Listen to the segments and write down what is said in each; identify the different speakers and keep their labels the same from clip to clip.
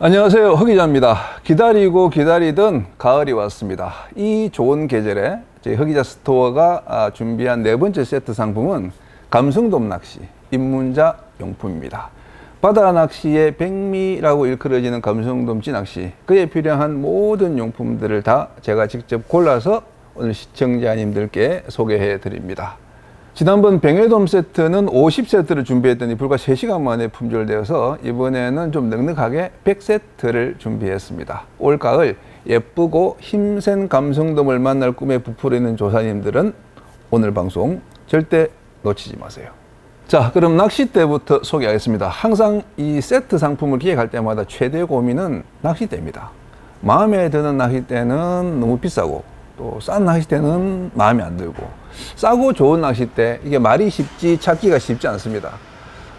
Speaker 1: 안녕하세요. 허기자입니다. 기다리고 기다리던 가을이 왔습니다. 이 좋은 계절에 저희 허기자 스토어가 아, 준비한 네 번째 세트 상품은 감성돔 낚시 입문자 용품입니다. 바다 낚시의 백미라고 일컬어지는 감성돔 찌낚시 그에 필요한 모든 용품들을 다 제가 직접 골라서 오늘 시청자님들께 소개해 드립니다. 지난번 병해돔 세트는 50세트를 준비했더니 불과 3시간 만에 품절되어서 이번에는 좀 넉넉하게 100세트를 준비했습니다. 올 가을 예쁘고 힘센 감성돔을 만날 꿈에 부풀어 있는 조사님들은 오늘 방송 절대 놓치지 마세요. 자, 그럼 낚싯대부터 소개하겠습니다. 항상 이 세트 상품을 기획할 때마다 최대 고민은 낚싯대입니다. 마음에 드는 낚싯대는 너무 비싸고 또 싼 낚싯대는 마음에 안 들고 싸고 좋은 낚싯대 이게 말이 쉽지 찾기가 쉽지 않습니다.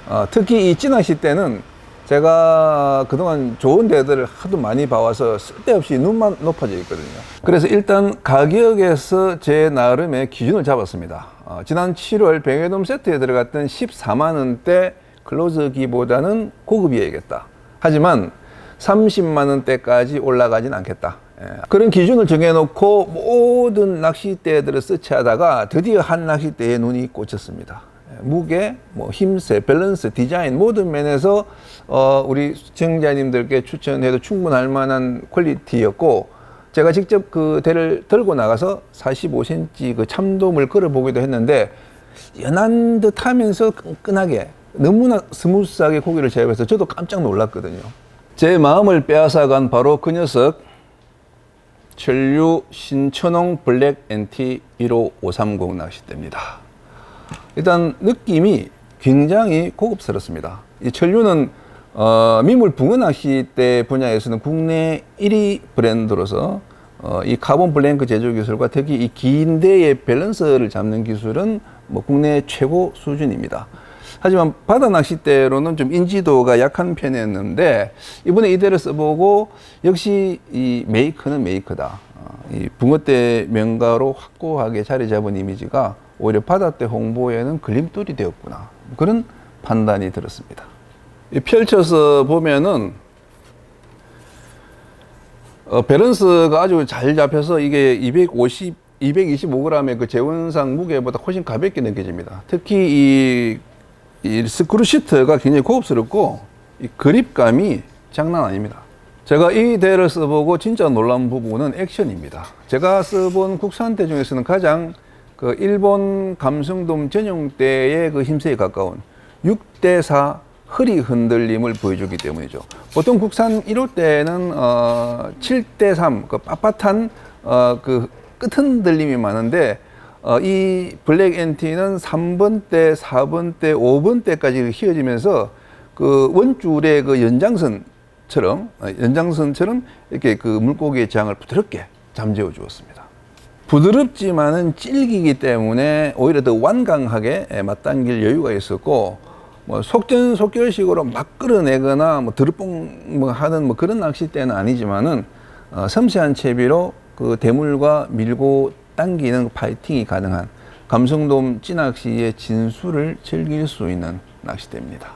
Speaker 1: 어, 특히 이 찌낚싯대는 제가 그동안 좋은 데들을 하도 많이 봐와서 쓸데없이 눈만 높아져 있거든요. 그래서 일단 가격에서 제 나름의 기준을 잡았습니다. 어, 지난 7월 병해돔 세트에 들어갔던 14만 원대 클로즈기보다는 고급이어야겠다. 하지만 30만 원대까지 올라가진 않겠다. 예, 그런 기준을 정해놓고 모든 낚싯대들을 서치하다가 드디어 한 낚싯대에 눈이 꽂혔습니다. 예, 무게, 뭐 힘세, 밸런스, 디자인 모든 면에서 어, 우리 시청자님들께 추천해도 충분할 만한 퀄리티였고 제가 직접 그 대를 들고 나가서 45cm 그 참돔을 걸어보기도 했는데 연한 듯 하면서 끈끈하게 너무나 스무스하게 고기를 제압해서 저도 깜짝 놀랐거든요. 제 마음을 빼앗아간 바로 그 녀석 천류 신천홍 블랙 NT 15530 낚싯대입니다. 일단 느낌이 굉장히 고급스럽습니다. 이 천류는 어, 미물 붕어 낚싯대 분야에서는 국내 1위 브랜드로서 어, 이 카본 블랭크 제조 기술과 특히 이 긴 대의 밸런스를 잡는 기술은 뭐 국내 최고 수준입니다. 하지만 바다 낚싯대로는 좀 인지도가 약한 편이었는데 이번에 이대로 써보고 역시 이 메이커는 메이커다. 어, 이 붕어대 명가로 확고하게 자리 잡은 이미지가 오히려 바다대 홍보에는 걸림돌이 되었구나. 그런 판단이 들었습니다. 이 펼쳐서 보면은 어, 밸런스가 아주 잘 잡혀서 이게 250, 225g의 그 재원상 무게보다 훨씬 가볍게 느껴집니다. 특히 이, 이 스크루 시트가 굉장히 고급스럽고 이 그립감이 장난 아닙니다. 제가 이 대를 써보고 진짜 놀란 부분은 액션입니다. 제가 써본 국산 대 중에서는 가장 그 일본 감성돔 전용 대의 그 힘세에 가까운 6대4 허리 흔들림을 보여주기 때문이죠. 보통 국산 1호 때는 어 7대3 그 빳빳한 어 그 끝 흔들림이 많은데 어 이 블랙 NT는 3번 때, 4번 때, 5번 때까지 휘어지면서 그 원줄의 그 연장선처럼 어, 연장선처럼 이렇게 그 물고기의 장을 부드럽게 잠재워 주었습니다. 부드럽지만은 질기기 때문에 오히려 더 완강하게 맞당길 여유가 있었고 뭐 속전속결식으로 막 끌어내거나 뭐 드르뽕 뭐 하는 뭐 그런 낚싯대는 아니지만은 어, 섬세한 채비로 그 대물과 밀고 당기는 파이팅이 가능한 감성돔 찌낚시의 진수를 즐길 수 있는 낚싯대입니다.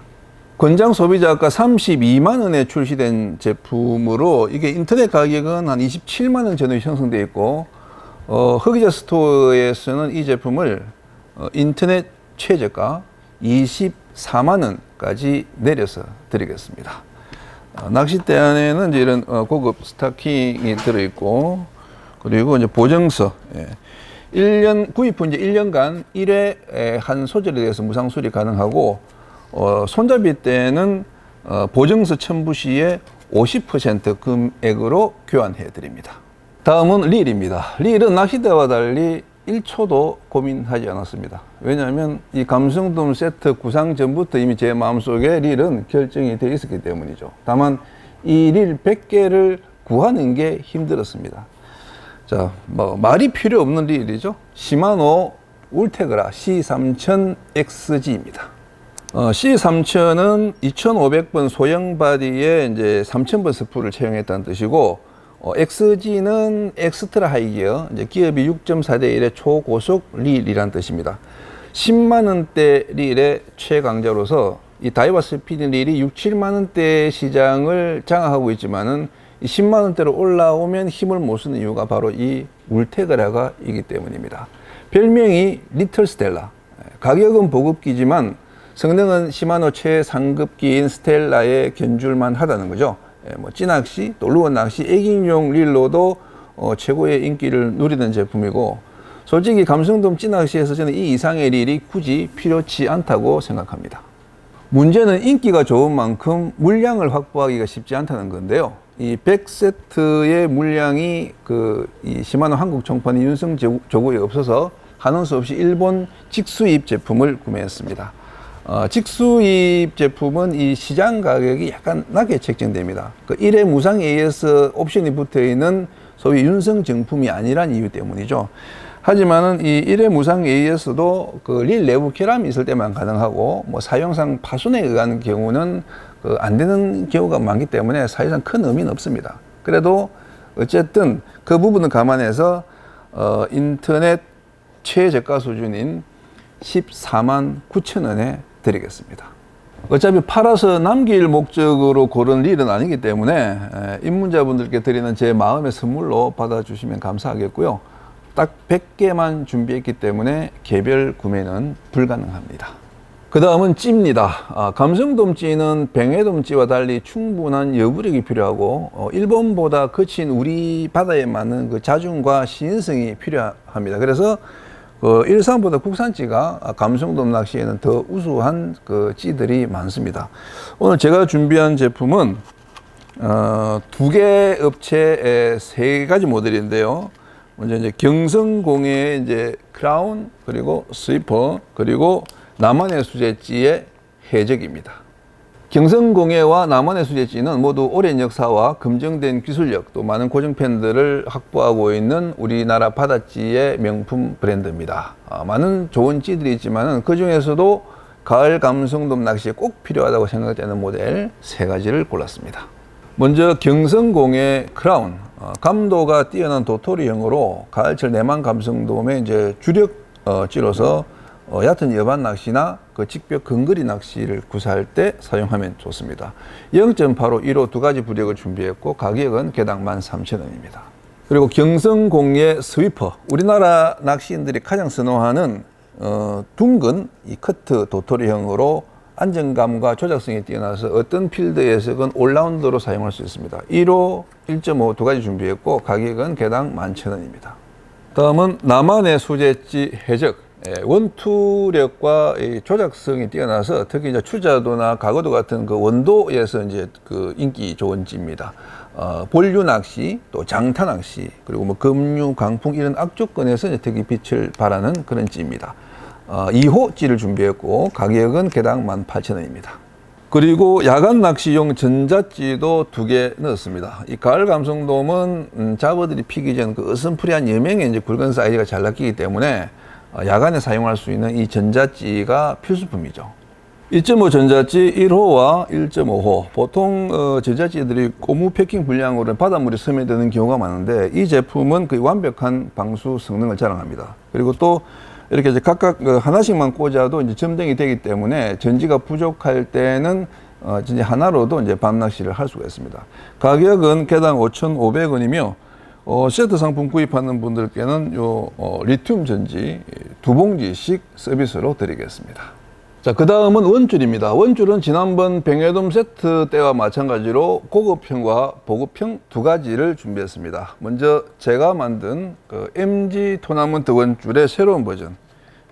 Speaker 1: 권장 소비자가 32만 원에 출시된 제품으로 이게 인터넷 가격은 한 27만 원 전후 형성되어 있고 어, 흑기자 스토어에서는 이 제품을 어, 인터넷 최저가 24만 원까지 내려서 드리겠습니다. 어, 낚싯대 안에는 이런 어, 고급 스타킹이 들어있고 그리고 이제 보정서 예. 1년 구입 후 이제 1년간 1회 한 소재에 대해서 무상 수리 가능하고 어, 손잡이 때는 어, 보정서 첨부 시에 50% 금액으로 교환해 드립니다. 다음은 릴입니다. 릴은 낚싯대와 달리 1초도 고민하지 않았습니다. 왜냐하면 이 감성돔 세트 구상 전부터 이미 제 마음속에 릴은 결정이 되어 있었기 때문이죠. 다만 이 릴 100개를 구하는 게 힘들었습니다. 자, 뭐 말이 필요 없는 릴이죠. 시마노 울테그라 C3000XG입니다. 어, C3000은 2500번 소형 바디에 이제 3000번 스프를 채용했다는 뜻이고 어, XG는 엑스트라 하이기어, 이제 기업이 6.4대 1의 초고속 릴이란 뜻입니다. 10만 원대 릴의 최강자로서 이 다이와 스피드 릴이 6, 7만 원대 시장을 장악하고 있지만은 이 10만 원대로 올라오면 힘을 못 쓰는 이유가 바로 이 울테그라가 이기 때문입니다. 별명이 리틀 스텔라. 가격은 보급기지만 성능은 시마노 최상급기인 스텔라에 견줄만 하다는 거죠. 예, 뭐 찌낚시, 또 루어 낚시, 애기용 릴로도 어, 최고의 인기를 누리는 제품이고 솔직히 감성돔 찌낚시에서 저는 이 이상의 릴이 굳이 필요치 않다고 생각합니다. 문제는 인기가 좋은 만큼 물량을 확보하기가 쉽지 않다는 건데요. 이 100세트의 물량이 그 이 시마노 한국 총판이 윤성 조- 조구에 없어서 하는 수 없이 일본 직수입 제품을 구매했습니다. 어, 직수입 제품은 이 시장 가격이 약간 낮게 책정됩니다. 그 1회 무상 AS 옵션이 붙어 있는 소위 윤성 정품이 아니란 이유 때문이죠. 하지만은 이 1회 무상 AS도 그 릴 내부 결함이 있을 때만 가능하고 뭐 사용상 파손에 의한 경우는 그 안 되는 경우가 많기 때문에 사실상 큰 의미는 없습니다. 그래도 어쨌든 그 부분을 감안해서 어, 인터넷 최저가 수준인 14만 9천 원에 드리겠습니다. 어차피 팔아서 남길 목적으로 고른 릴은 아니기 때문에 에, 입문자분들께 드리는 제 마음의 선물로 받아주시면 감사하겠고요. 딱 100개만 준비했기 때문에 개별 구매는 불가능합니다. 그 다음은 찌입니다. 아, 감성돔 찌는 뱅에돔 찌와 달리 충분한 여부력이 필요하고 어, 일본보다 거친 우리 바다에 맞는 그 자중과 신성이 필요합니다. 그래서 그 일산보다 국산찌가 감성돔 낚시에는 더 우수한 그 찌들이 많습니다. 오늘 제가 준비한 제품은 어, 두 개 업체의 세 가지 모델인데요. 먼저 이제 경성공예의 이제 크라운 그리고 스위퍼 그리고 남한의 수제찌의 해적입니다. 경성공예와 남한의 수제찌는 모두 오랜 역사와 검증된 기술력 또 많은 고정팬들을 확보하고 있는 우리나라 바다찌의 명품 브랜드입니다. 아, 많은 좋은 찌들이 있지만 그 중에서도 가을 감성돔 낚시에 꼭 필요하다고 생각되는 모델 세 가지를 골랐습니다. 먼저 경성공예 크라운 어, 감도가 뛰어난 도토리형으로 가을철 내만 감성돔의 이제 주력 어, 찌로서 어, 얕은 여반 낚시나 그 직벽 근거리 낚시를 구사할 때 사용하면 좋습니다. 0.85, 1호 두 가지 부력을 준비했고 가격은 개당 13,000원입니다. 그리고 경성공예 스위퍼 우리나라 낚시인들이 가장 선호하는 어, 둥근 이 커트 도토리형으로 안정감과 조작성이 뛰어나서 어떤 필드에서건 올라운더로 사용할 수 있습니다. 1호, 1.5 두 가지 준비했고 가격은 개당 11,000원입니다. 다음은 남한의 수제지 해적. 예, 원투력과 이 조작성이 뛰어나서 특히 이제 추자도나 가거도 같은 그 원도에서 이제 그 인기 좋은 찌입니다. 어, 본류 낚시, 또 장타 낚시, 그리고 뭐 금류, 강풍 이런 악조건에서 이제 특히 빛을 발하는 그런 찌입니다. 어, 2호 찌를 준비했고 가격은 개당 18,000원입니다. 그리고 야간 낚시용 전자찌도 두 개 넣었습니다. 이 가을 감성돔은 음, 잡어들이 피기 전 그 어슴푸레한 여명의 이제 굵은 사이즈가 잘 낚이기 때문에 어, 야간에 사용할 수 있는 이 전자찌가 필수품이죠. 2.5 전자찌 1호와 1.5호 보통 어, 전자찌들이 고무 패킹 분량으로 바닷물에 스며드는 경우가 많은데 이 제품은 거의 완벽한 방수 성능을 자랑합니다. 그리고 또 이렇게 이제 각각 그 하나씩만 꽂아도 이제 점등이 되기 때문에 전지가 부족할 때는 어, 진짜 하나로도 이제 밤 낚시를 할 수가 있습니다. 가격은 개당 5,500원이며 어, 세트 상품 구입하는 분들께는 요 어, 리튬 전지 두 봉지씩 서비스로 드리겠습니다. 자, 그 다음은 원줄입니다. 원줄은 지난번 병해돔 세트 때와 마찬가지로 고급형과 보급형 두 가지를 준비했습니다. 먼저 제가 만든 그 MG 토너먼트 원줄의 새로운 버전,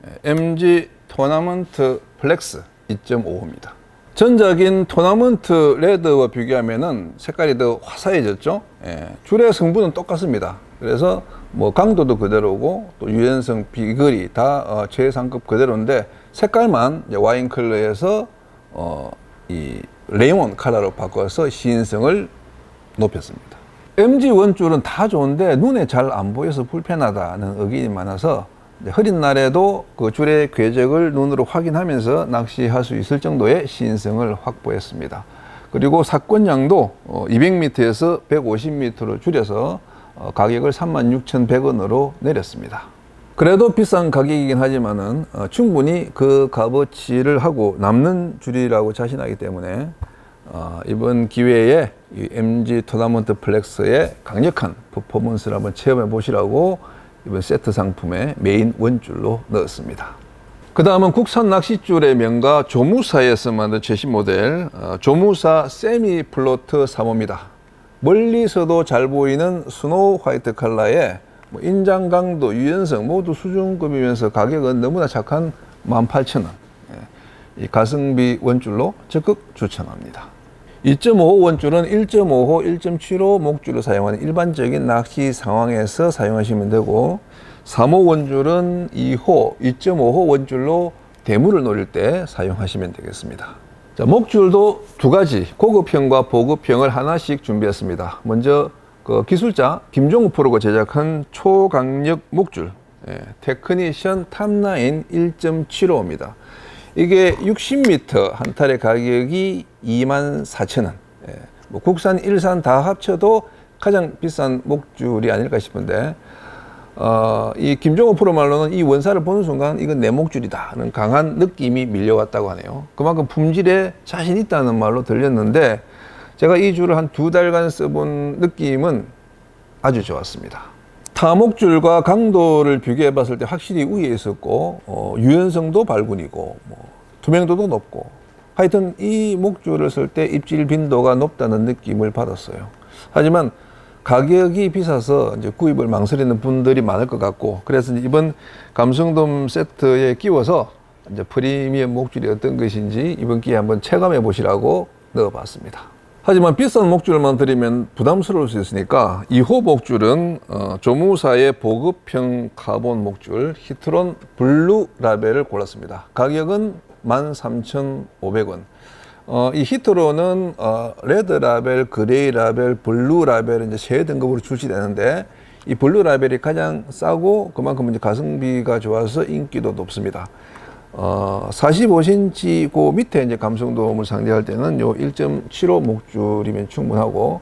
Speaker 1: 예, MG 토너먼트 플렉스 2.5호입니다. 전작인 토너먼트 레드와 비교하면은 색깔이 더 화사해졌죠. 예, 줄의 성분은 똑같습니다. 그래서 뭐 강도도 그대로고 또 유연성, 비거리 다 어, 최상급 그대로인데 색깔만 와인 컬러에서 어, 이 레몬 컬러로 바꿔서 시인성을 높였습니다. MG 원줄은 다 좋은데 눈에 잘 안 보여서 불편하다는 의견이 많아서 흐린 날에도 그 줄의 궤적을 눈으로 확인하면서 낚시할 수 있을 정도의 시인성을 확보했습니다. 그리고 사건량도 어, 200m에서 150m로 줄여서 어, 가격을 36,100원으로 내렸습니다. 그래도 비싼 가격이긴 하지만은 어, 충분히 그 값어치를 하고 남는 줄이라고 자신하기 때문에 어, 이번 기회에 이 MG 토너먼트 플렉스의 강력한 퍼포먼스를 한번 체험해 보시라고 이번 세트 상품의 메인 원줄로 넣었습니다. 그 다음은 국산 낚싯줄의 명가 조무사에서 만든 최신 모델 어, 조무사 세미 플로트 3호입니다. 멀리서도 잘 보이는 스노우 화이트 컬러에 뭐 인장 강도, 유연성 모두 수준급이면서 가격은 너무나 착한 18,000원. 이 가성비 원줄로 적극 추천합니다. 2.5호 원줄은 1.5호, 1.75 목줄을 사용하는 일반적인 낚시 상황에서 사용하시면 되고 3호 원줄은 2호, 2.5호 원줄로 대물을 노릴 때 사용하시면 되겠습니다. 자, 목줄도 두 가지 고급형과 보급형을 하나씩 준비했습니다. 먼저 그 기술자 김종우 프로가 제작한 초강력 목줄 예, 테크니션 탑라인 1.75입니다. 이게 60m 한 탈의 가격이 24,000원. 예, 뭐 국산, 일산 다 합쳐도 가장 비싼 목줄이 아닐까 싶은데 어, 이 김종호 프로 말로는 이 원사를 보는 순간 이건 내 목줄이다는 강한 느낌이 밀려왔다고 하네요. 그만큼 품질에 자신 있다는 말로 들렸는데 제가 이 줄을 한 두 달간 써본 느낌은 아주 좋았습니다. 타목줄과 강도를 비교해 봤을 때 확실히 우위에 있었고 어, 유연성도 발군이고 뭐, 투명도도 높고 하여튼 이 목줄을 쓸 때 입질 빈도가 높다는 느낌을 받았어요. 하지만 가격이 비싸서 이제 구입을 망설이는 분들이 많을 것 같고 그래서 이번 감성돔 세트에 끼워서 이제 프리미엄 목줄이 어떤 것인지 이번 기회에 한번 체감해 보시라고 넣어봤습니다. 하지만 비싼 목줄만 드리면 부담스러울 수 있으니까 2호 목줄은 어, 조무사의 보급형 카본 목줄 히트론 블루 라벨을 골랐습니다. 가격은 13,500원. 어, 이 히트로는 어, 레드 라벨, 그레이 라벨, 블루 라벨 이제 세 등급으로 출시되는데 이 블루 라벨이 가장 싸고 그만큼 이제 가성비가 좋아서 인기도 높습니다. 어, 45cm고 밑에 이제 감성돔을 상대할 때는 요 1.75 목줄이면 충분하고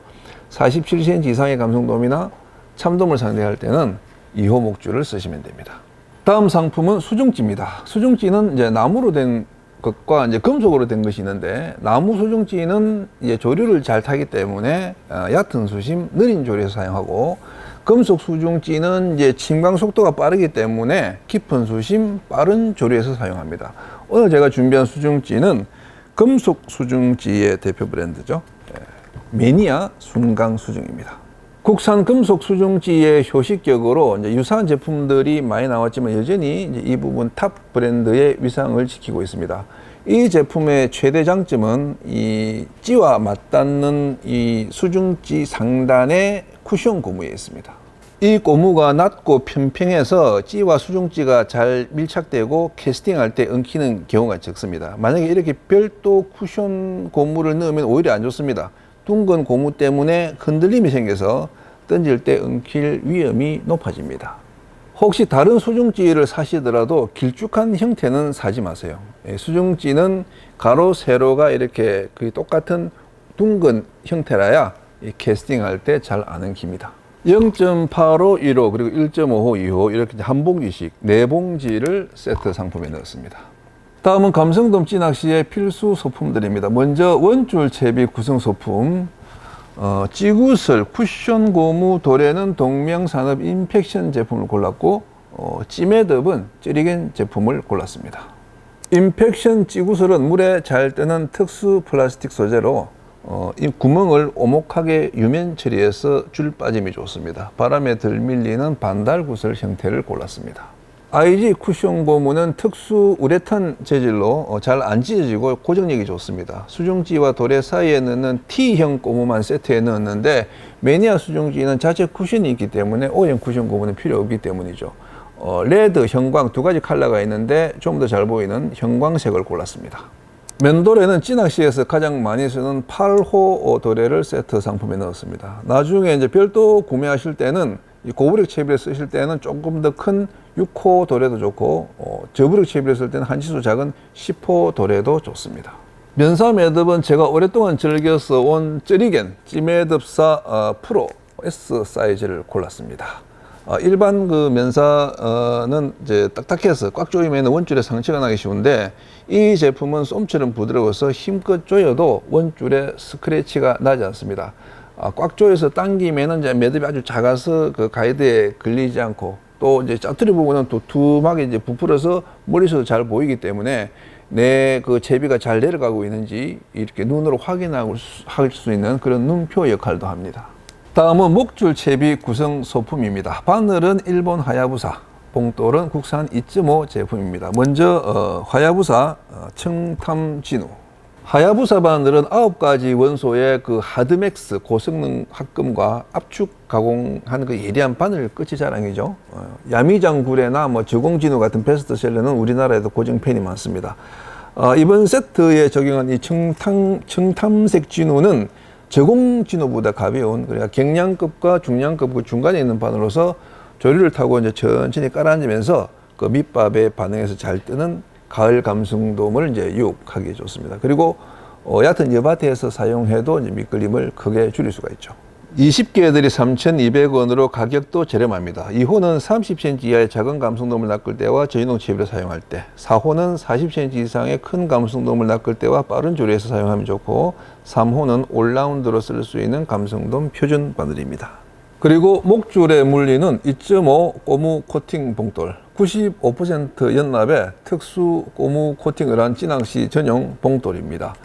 Speaker 1: 47cm 이상의 감성돔이나 참돔을 상대할 때는 2호 목줄을 쓰시면 됩니다. 다음 상품은 수중찌입니다. 수중찌는 이제 나무로 된 것과 이제 금속으로 된 것이 있는데 나무 수중찌는 이제 조류를 잘 타기 때문에 어, 얕은 수심, 느린 조류에서 사용하고 금속 수중찌는 이제 침강 속도가 빠르기 때문에 깊은 수심, 빠른 조류에서 사용합니다. 오늘 제가 준비한 수중찌는 금속 수중찌의 대표 브랜드죠. 예, 매니아 순강 수중입니다. 국산 금속 수중찌의 효식격으로 유사한 제품들이 많이 나왔지만 여전히 이 부분 탑 브랜드의 위상을 지키고 있습니다. 이 제품의 최대 장점은 이 찌와 맞닿는 이 수중찌 상단의 쿠션 고무에 있습니다. 이 고무가 낮고 평평해서 찌와 수중찌가 잘 밀착되고 캐스팅할 때 엉키는 경우가 적습니다. 만약에 이렇게 별도 쿠션 고무를 넣으면 오히려 안 좋습니다. 둥근 고무 때문에 흔들림이 생겨서 던질 때 엉킬 위험이 높아집니다. 혹시 다른 수중찌를 사시더라도 길쭉한 형태는 사지 마세요. 예, 수중찌는 가로, 세로가 이렇게 똑같은 둥근 형태라야 캐스팅할 때잘안 엉킵니다. 0.85, 1호, 그리고 1.5호, 2호 이렇게 한 봉지씩 네 봉지를 세트 상품에 넣었습니다. 다음은 감성돔 찌낚시의 필수 소품들입니다. 먼저 원줄 채비 구성 소품, 어, 찌구슬, 쿠션 고무, 도래는 동명산업 인펙션 제품을 골랐고 어, 찌매듭은 찌리겐 제품을 골랐습니다. 인펙션 찌구슬은 물에 잘 뜨는 특수 플라스틱 소재로 어, 이 구멍을 오목하게 유면 처리해서 줄 빠짐이 좋습니다. 바람에 덜 밀리는 반달 구슬 형태를 골랐습니다. IG 쿠션 고무는 특수 우레탄 재질로 어, 잘안 찢어지고 고정력이 좋습니다. 수중지와 도래 사이에 넣는 T형 고무만 세트에 넣었는데 매니아 수중지는 자체 쿠션이 있기 때문에 O형 쿠션 고무는 필요 없기 때문이죠. 어, 레드, 형광 두 가지 컬러가 있는데 좀 더 잘 보이는 형광색을 골랐습니다. 면도래는 찌낚시에서 가장 많이 쓰는 8호 도래를 세트 상품에 넣었습니다. 나중에 이제 별도 구매하실 때는 이 고부력 채비를 쓰실 때는 조금 더 큰 6호 도래도 좋고 어, 저부력 채비를 쓸 때는 한치수 작은 10호 도래도 좋습니다. 면사 매듭은 제가 오랫동안 즐겨서 온 쩌리겐 찌매듭사 어, 프로 S 사이즈를 골랐습니다. 어, 일반 그 면사는 이제 딱딱해서 꽉 조이면 원줄에 상처가 나기 쉬운데 이 제품은 쏨처럼 부드러워서 힘껏 조여도 원줄에 스크래치가 나지 않습니다. 아, 꽉 조여서 당기면은 이제 매듭이 아주 작아서 그 가이드에 걸리지 않고 또 이제 짜투리 부분은 도톰하게 이제 부풀어서 머리에서도 잘 보이기 때문에 내 그 제비가 잘 내려가고 있는지 이렇게 눈으로 확인할 수 있는 그런 눈표 역할도 합니다. 다음은 목줄 채비 구성 소품입니다. 바늘은 일본 하야부사, 봉돌은 국산 2.5 제품입니다. 먼저 어, 하야부사 어, 청탐진우. 하야부사 바늘은 9가지 원소의 그 하드맥스 고성능 합금과 압축 가공한 그 예리한 바늘 끝이 자랑이죠. 어, 야미장구레나 뭐 저공진우 같은 베스트셀러는 우리나라에도 고정팬이 많습니다. 어, 이번 세트에 적용한 이 청탐, 청탐색 진우는 저공 진우보다 가벼운 그러니까 경량급과 중량급 그 중간에 있는 바늘로서 조리를 타고 이제 천천히 깔아앉으면서 그 밑밥에 반응해서 잘 뜨는 가을 감성돔을 이제 유혹하기 좋습니다. 그리고 어, 얕은 여밭에서 사용해도 이제 밑걸림을 크게 줄일 수가 있죠. 20개들이 3,200원으로 가격도 저렴합니다. 2호는 30cm 이하의 작은 감성돔을 낚을 때와 저인용 채비로 사용할 때, 4호는 40cm 이상의 큰 감성돔을 낚을 때와 빠른 조리에서 사용하면 좋고, 3호는 올라운드로 쓸 수 있는 감성돔 표준 바늘입니다. 그리고 목줄에 물리는 2.5 고무 코팅 봉돌, 95% 연납에 특수 고무 코팅을 한 찌낚시 전용 봉돌입니다.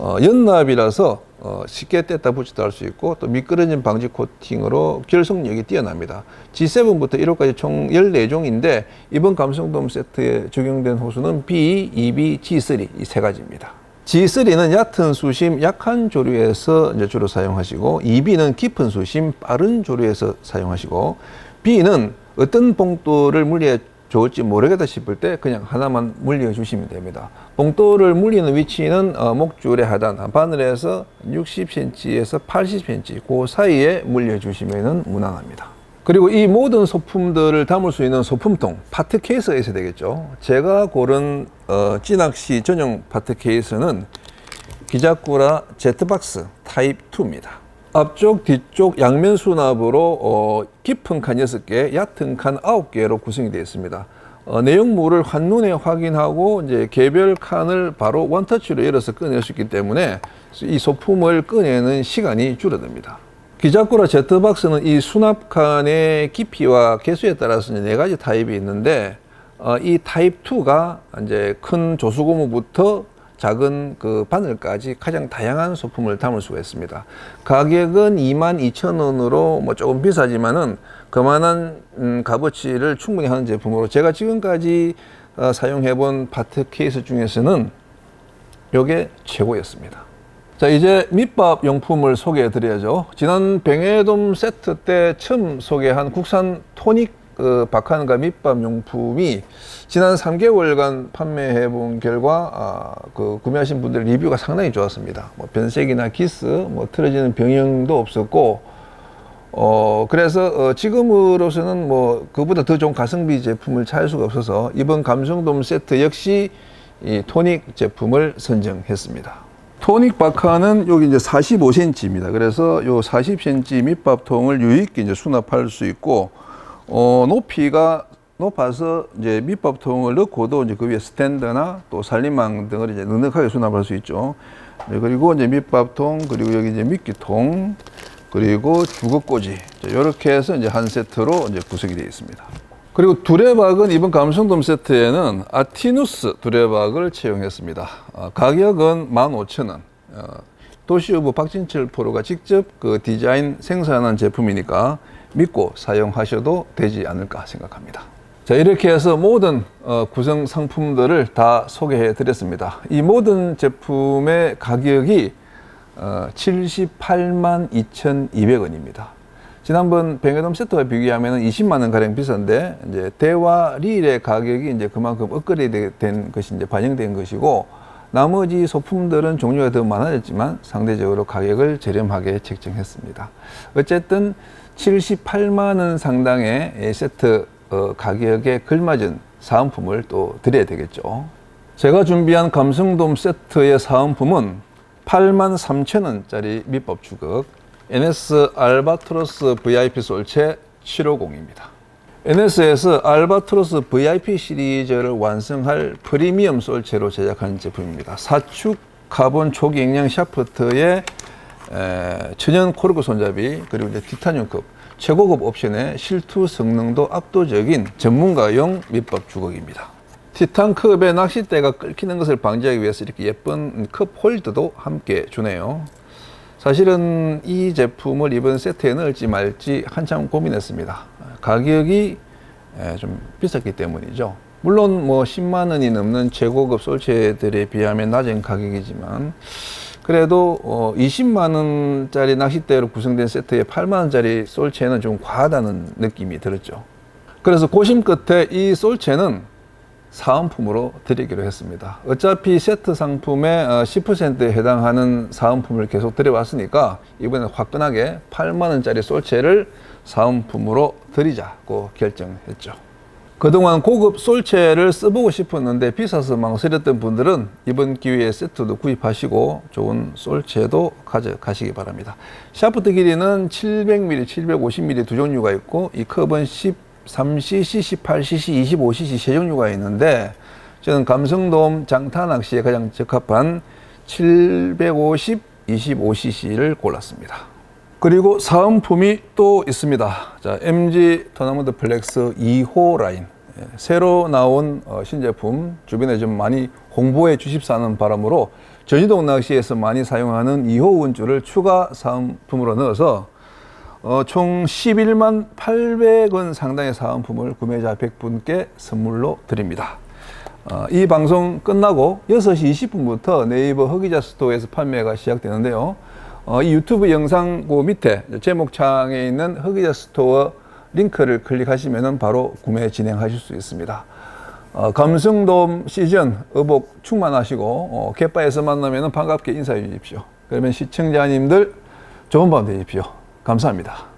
Speaker 1: 어, 연납이라서 어, 쉽게 뗐다 붙였다 할 수 있고 또 미끄러짐 방지 코팅으로 결속력이 뛰어납니다. G7부터 1호까지 총 14종인데 이번 감성돔 세트에 적용된 호수는 B, EB, G3 이 세 가지입니다. G3는 얕은 수심, 약한 조류에서 이제 주로 사용하시고, EB는 깊은 수심, 빠른 조류에서 사용하시고, B는 어떤 봉돌을 물리에 좋을지 모르겠다 싶을 때 그냥 하나만 물려 주시면 됩니다. 봉돌을 물리는 위치는 어, 목줄의 하단, 바늘에서 60cm에서 80cm 그 사이에 물려 주시면 무난합니다. 그리고 이 모든 소품들을 담을 수 있는 소품통, 파트 케이스가 있어야 되겠죠. 제가 고른 어, 찌낚시 전용 파트 케이스는 기자꾸라 제트박스 타입 2입니다. 앞쪽, 뒤쪽 양면 수납으로 어, 깊은 칸 6개, 얕은 칸 9개로 구성이 되어 있습니다. 어, 내용물을 한눈에 확인하고 이제 개별 칸을 바로 원터치로 열어서 꺼낼 수 있기 때문에 이 소품을 꺼내는 시간이 줄어듭니다. 기자꾸라 제트박스는 이 수납칸의 깊이와 개수에 따라서 네 가지 타입이 있는데 어, 이 타입 2가 이제 큰 조수고무부터 작은 그 바늘까지 가장 다양한 소품을 담을 수가 있습니다. 가격은 22,000원으로 뭐 조금 비싸지만은 그만한 음, 값어치를 충분히 하는 제품으로 제가 지금까지 어, 사용해 본 바트 케이스 중에서는 요게 최고였습니다. 자, 이제 밑밥 용품을 소개해 드려야죠. 지난 뱅에돔 세트 때 처음 소개한 국산 토닉 그 박하는가 밑밥 용품이 지난 3개월간 판매해 본 결과 아, 그 구매하신 분들 리뷰가 상당히 좋았습니다. 뭐 변색이나 기스, 뭐 틀어지는 병형도 없었고 어 그래서 어, 지금으로서는 뭐 그보다 더 좋은 가성비 제품을 찾을 수가 없어서 이번 감성돔 세트 역시 이 토닉 제품을 선정했습니다. 토닉 바카는 여기 이제 45cm입니다. 그래서 요 40cm 밑밥통을 유익 이제 수납할 수 있고 어 높이가 높아서 이제 밑밥통을 넣고도 이제 그 위에 스탠드나 또 살림망 등을 이제 넉넉하게 수납할 수 있죠. 네, 그리고 이제 밑밥통 그리고 여기 이제 미끼통 그리고 주걱꽂이 이렇게 해서 이제 한 세트로 이제 구성이 되어 있습니다. 그리고 두레박은 이번 감성돔 세트에는 아티누스 두레박을 채용했습니다. 어, 가격은 15,000원. 어, 도시오브 박진철 프로가 직접 그 디자인 생산한 제품이니까 믿고 사용하셔도 되지 않을까 생각합니다. 자, 이렇게 해서 모든 어, 구성 상품들을 다 소개해 드렸습니다. 이 모든 제품의 가격이 어, 78만 2,200원입니다. 지난번 뱅에돔 세트와 비교하면 20만 원 가량 비싼데 이제 대와 릴의 가격이 이제 그만큼 업그레이드 된 것이 이제 반영된 것이고 나머지 소품들은 종류가 더 많아졌지만 상대적으로 가격을 저렴하게 책정했습니다. 어쨌든 78만 원 상당의 이 세트 어, 가격에 걸맞은 사은품을 또 드려야 되겠죠. 제가 준비한 감성돔 세트의 사은품은 8만 3천 원짜리 밑밥 주걱 NS 알바트로스 VIP 솔체 750입니다. NS에서 알바트로스 VIP 시리즈를 완성할 프리미엄 솔체로 제작한 제품입니다. 사축 카본 초기 영양 샤프트에 에, 천연 코르크 손잡이 그리고 이제 티타늄급 최고급 옵션의 실투 성능도 압도적인 전문가용 밑밥 주걱입니다. 티탄컵의 낚싯대가 끓이는 것을 방지하기 위해서 이렇게 예쁜 컵 홀더도 함께 주네요. 사실은 이 제품을 이번 세트에 넣을지 말지 한참 고민했습니다. 가격이 에, 좀 비쌌기 때문이죠. 물론 뭐 10만 원이 넘는 최고급 솔체들에 비하면 낮은 가격이지만 그래도 어 20만 원짜리 낚싯대로 구성된 세트에 8만 원짜리 솔체는 좀 과하다는 느낌이 들었죠. 그래서 고심 끝에 이 솔체는 사은품으로 드리기로 했습니다. 어차피 세트 상품의 어, 10%에 해당하는 사은품을 계속 드려왔으니까 이번에 화끈하게 8만 원짜리 솔체를 사은품으로 드리자고 결정했죠. 그동안 고급 솔체를 써보고 싶었는데 비싸서 망설였던 분들은 이번 기회에 세트도 구입하시고 좋은 솔체도 가져가시기 바랍니다. 샤프트 길이는 700mm, 750mm 두 종류가 있고 이 컵은 13cc, 18cc, 25cc 세 종류가 있는데 저는 감성돔 장타 낚시에 가장 적합한 750, 25cc를 골랐습니다. 그리고 사은품이 또 있습니다. 자, MG 토너먼트 플렉스 2호 라인. 예, 새로 나온 어, 신제품 주변에 좀 많이 홍보해 주십사는 바람으로 전시동 낚시에서 많이 사용하는 2호 운줄을 추가 사은품으로 넣어서 어, 총 11만 800원 상당의 사은품을 구매자 100분께 선물로 드립니다. 어, 이 방송 끝나고 6시 20분부터 네이버 허기자 스토어에서 판매가 시작되는데요. 어, 이 유튜브 영상 그 밑에 제목창에 있는 허기자 스토어 링크를 클릭하시면 바로 구매 진행하실 수 있습니다. 어, 감성돔 시즌 의복 충만하시고 어, 갯바에서 만나면 반갑게 인사해 주십시오. 그러면 시청자님들 좋은 밤 되십시오. 감사합니다.